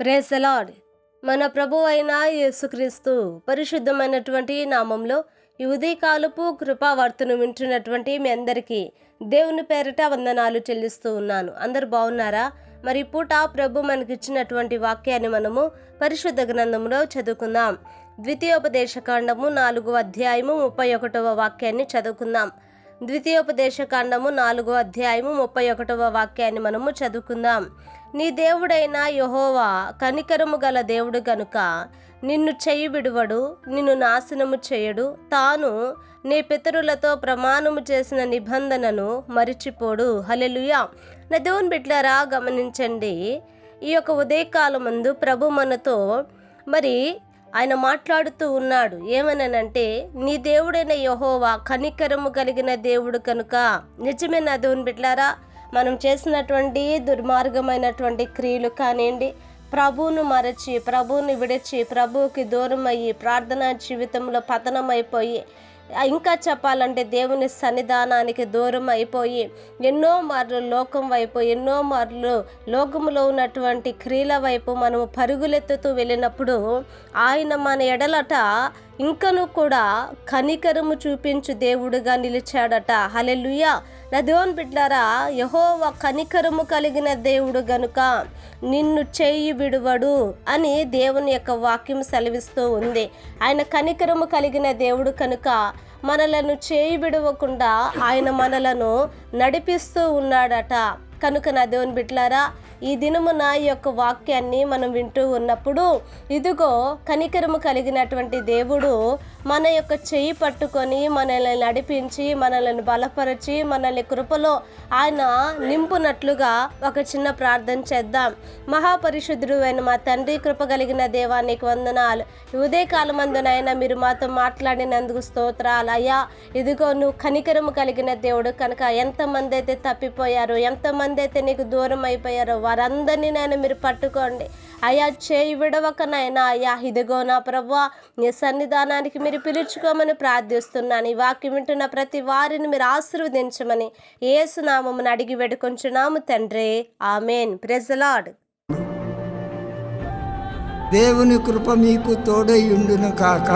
Praise the Lord మన ప్రభు అయిన యేసుక్రీస్తు పరిశుద్ధమైనటువంటి నామంలో ఈ ఉదయకాలపు కృపావార్తను వింటున్నటువంటి మీ అందరికీ దేవుని పేరిట వందనాలు చెల్లిస్తూ ఉన్నాను. అందరు బాగున్నారా? మరి పూట ప్రభు మనకిచ్చినటువంటి వాక్యాన్ని మనము పరిశుద్ధ గ్రంథంలో చదువుకుందాం. ద్వితీయోపదేశకాండము నాలుగు అధ్యాయము ముప్పై ఒకటవ వాక్యాన్ని చదువుకుందాం. ద్వితీయోపదేశ కాండము నాలుగో అధ్యాయము ముప్పై ఒకటవ వాక్యాన్ని మనము చదువుకుందాం. నీ దేవుడైన యహోవా కనికరము గల దేవుడు గనుక నిన్ను చెయ్యి విడువడు నిన్ను నాశనము చేయడు తాను నీ పితరులతో ప్రమాణము చేసిన నిబంధనను మరిచిపోడు. హలెలుయా నా దేవుని బిడ్డలారా గమనించండి. ఈ యొక్క ఉదయకాలం ముందు ప్రభు మనతో మరి ఆయన మాట్లాడుతూ ఉన్నాడు ఏమనంటే నీ దేవుడైన యహోవా కనికరము కలిగిన దేవుడు కనుక నిజమే నా దేవుని బిడ్లారా? మనం చేసినటువంటి దుర్మార్గమైనటువంటి క్రియలు కానివ్వండి ప్రభువును మరచి ప్రభువుని విడిచి ప్రభువుకి దూరం అయ్యి ప్రార్థనా జీవితంలో పతనమైపోయి ఇంకా చెప్పాలంటే దేవుని సన్నిధానానికి దూరం అయిపోయి ఎన్నో మార్లు లోకం వైపు ఎన్నో మార్లు లోకములో ఉన్నటువంటి క్రియల వైపు మనము పరుగులెత్తుతూ వెళ్ళినప్పుడు ఆయన మన ఎడలట ఇంకను కూడా కనికరము చూపించు దేవుడుగా నిలిచాడట. హలెలుయ నా దేవుని బిడ్డారా యహోవ కనికరము కలిగిన దేవుడు గనుక నిన్ను చేయి విడువడు అని దేవుని యొక్క వాక్యం సెలవిస్తూ ఉంది. ఆయన కనికరము కలిగిన దేవుడు కనుక మనలను చేయి విడవకుండా ఆయన మనలను నడిపిస్తూ ఉన్నాడట. కనుక నా దేవుని బిడ్లారా ఈ దినమున ఈ యొక్క వాక్యాన్ని మనం వింటూ ఉన్నప్పుడు ఇదిగో కనికరము కలిగినటువంటి దేవుడు మన యొక్క చేయి పట్టుకొని మనల్ని నడిపించి మనల్ని బలపరిచి మనల్ని కృపలో ఆయన నింపునట్లుగా ఒక చిన్న ప్రార్థన చేద్దాం. మహాపరిశుద్ధుడు అయిన మా తండ్రి కృప కలిగిన దేవానికి వందనాలు. ఉదయ ఉదయకాలం అందునైనా మీరు మాతో మాట్లాడినందుకు స్తోత్రాలు. అయ్యా ఇదిగో నువ్వు కనికరము కలిగిన దేవుడు. కనుక ఎంతమంది అయితే తప్పిపోయారో ఎంతమంది అయితే నీకు దూరం అయిపోయారో వారందరినీ నేను మీరు పట్టుకోండి. అయ్యా చేయి విడవకనైనా అయ్యా ఇదిగో నా ప్రభా నీ సన్నిధానానికి మీరు పిలుచుకోమని ప్రార్థిస్తున్నాను. ఈ వాక్యం వింటున్న ప్రతి వారిని మీరు ఆశీర్వదించమని ఏసునామమును అడిగి వేడుకొంచున్నాము తండ్రి. ఆమెన్. ప్రెజలాడ్ దేవుని కృప మీకు తోడై ఉండును కాక.